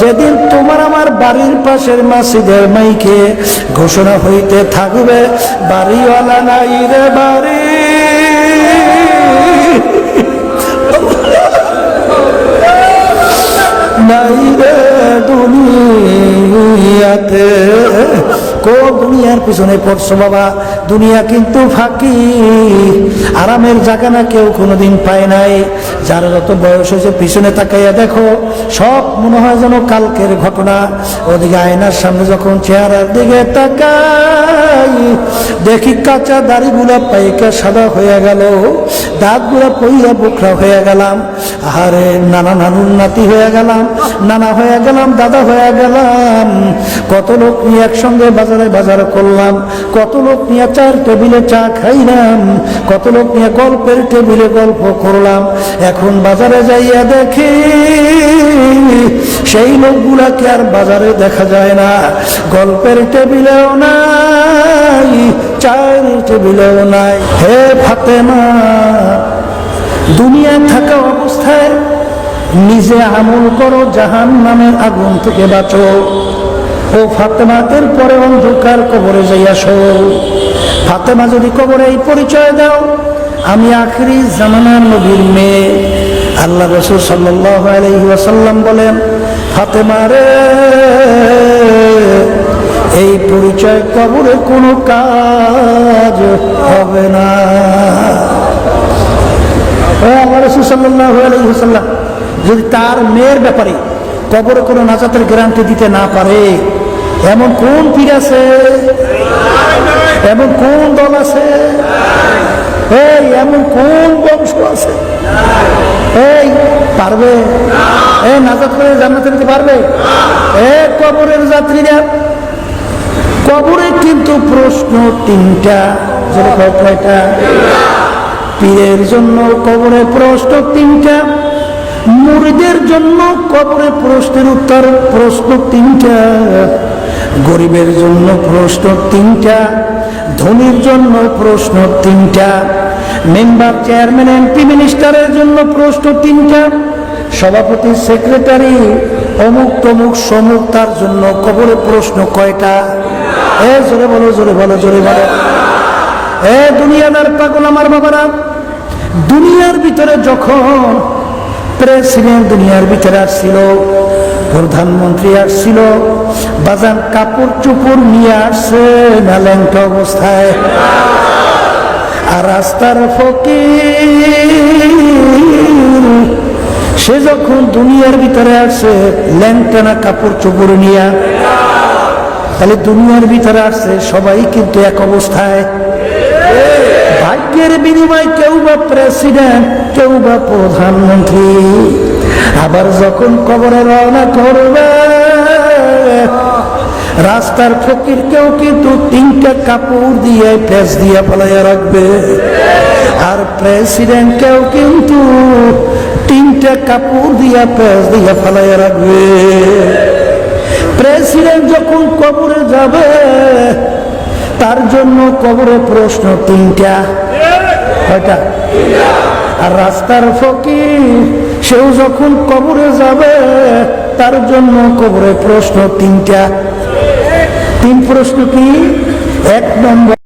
যেদিন তোমার আমার বাড়ির পাশের মাসিদের মাইকে ঘোষণা হইতে থাকবে, বাড়িওয়ালা নাই রে বাড়ি। নাই রে দুনিয়াতে। কো দুনিয়ার পিছনে পড়ছো বাবা। দুনিয়া কিন্তু ফাঁকি। আরামের জায়গা না, কেউ কোনোদিন পায় নাই। যার যত বয়স হয়েছে, পিছনে তাকাইয়া দেখো, সব মনে হয় যেন কালকের ঘটনা। ওদিকে আয়নার সামনে যখন চেহারার দিকে তাকাই, দেখি কাঁচা দাড়িগুলা পাইকা সাদা হয়ে গেল। দাঁতগুলা পইয়া বুকরা হয়ে গেলাম। আহারে, নানা নানুর নাতি হয়ে গেলাম, নানা হয়ে গেলাম, দাদা হয়ে গেলাম। কত লোক নিয়ে একসঙ্গে বাজারে বাজার করলাম, কত লোক নিয়ে চার টেবিলে চা খাইলাম, কত লোক নিয়ে গল্পের টেবিলে গল্প করলাম। এখন বাজারে যাইয়া দেখি, সেই লোকগুলাকে আর বাজারে দেখা যায় না। গল্পের টেবিলেও চায়ের টেবিলেও নাই। হে ফাতেমা, দুনিয়ায় থাকা অবস্থায় নিজে আমল করো জাহান নামের আগুন থেকে বাঁচো। ও ফাতেমা, এরপরে অন্ধকার কবরে যাইয়া শো ফাতেমা, যদি কবরে এই পরিচয় দাও, আমি আখরি জামানার নবীর মেয়ে। আল্লাহ রসুল সাল্লাহ আলহি ওয়াসাল্লাম বলেন, ফাতেমা রে এই পরিচয় কবরে কোনো কাজ হবে না। আলহি যদি তার মেয়ের ব্যাপারে কবরে কোনো নাজাতের গ্যারান্টি দিতে না পারে, এমন কোন পীর আছে? এমন কোন দল আছে? এই, এমন কোন বংশ আছে? এই, পারবে? এ নাজাত করে জান্নাতে দিতে পারবে? এ কবরের যাত্রীরা কবরে কিন্তু প্রশ্ন তিনটা। যেটা কয় কয়টা? পীরের জন্য কবরে প্রশ্ন তিনটা, মুরিদের জন্য কবরে প্রশ্নের উত্তর প্রশ্ন তিনটা, গরিবের জন্য প্রশ্ন তিনটা, ধনীর জন্য প্রশ্ন তিনটা, মেম্বার চেয়ারম্যান, এমপি, মিনিস্টারের জন্য প্রশ্ন তিনটা, সভাপতি, সেক্রেটারি অমুক তমুক সমুক, তার জন্য কবরে প্রশ্ন কয়টা? এ, জোরে বলো জোরে বলো জোরে বলো। এ, দুনিয়াদার পাগল আমার বাবারা। দুনিয়ার ভিতরে যখন প্রেসিডেন্ট দুনিয়ার ভিতরে আসছিল, প্রধানমন্ত্রী আসছিল, বাজার কাপড় চুপড় নিয়ে আসছে ল্যাংটা অবস্থায়। আর রাস্তার ফকির, সে যখন দুনিয়ার ভিতরে আসছে ল্যাংটানা কাপড় চোপড় নিয়ে তাহলে দুনিয়ার ভিতরে আসছে সবাই কিন্তু এক অবস্থায়। ভাগ্যের বিনিময় কেউ বা প্রেসিডেন্ট, কেউ বা প্রধানমন্ত্রী। আবার যখন কবরে রওনা করবে, রাস্তার ফকির কেউ কিন্তু তিনটা কাপড় দিয়ে, প্রেস দিয়ে ফলাইয়া রাখবে। আর প্রেসিডেন্ট কেউ কিন্তু তিনটা কাপড় দিয়া, প্রেস দিয়ে ফলাইয়া রাখবে। প্রেসিডেন্ট যখন কবরে যাবে, তার জন্য কবরে প্রশ্ন তিনটা। কয়টা? আর রাস্তার ফকির, সেও যখন কবরে যাবে, তার জন্য কবরে প্রশ্ন তিনটা। তিন প্রশ্ন কি? এক নম্বর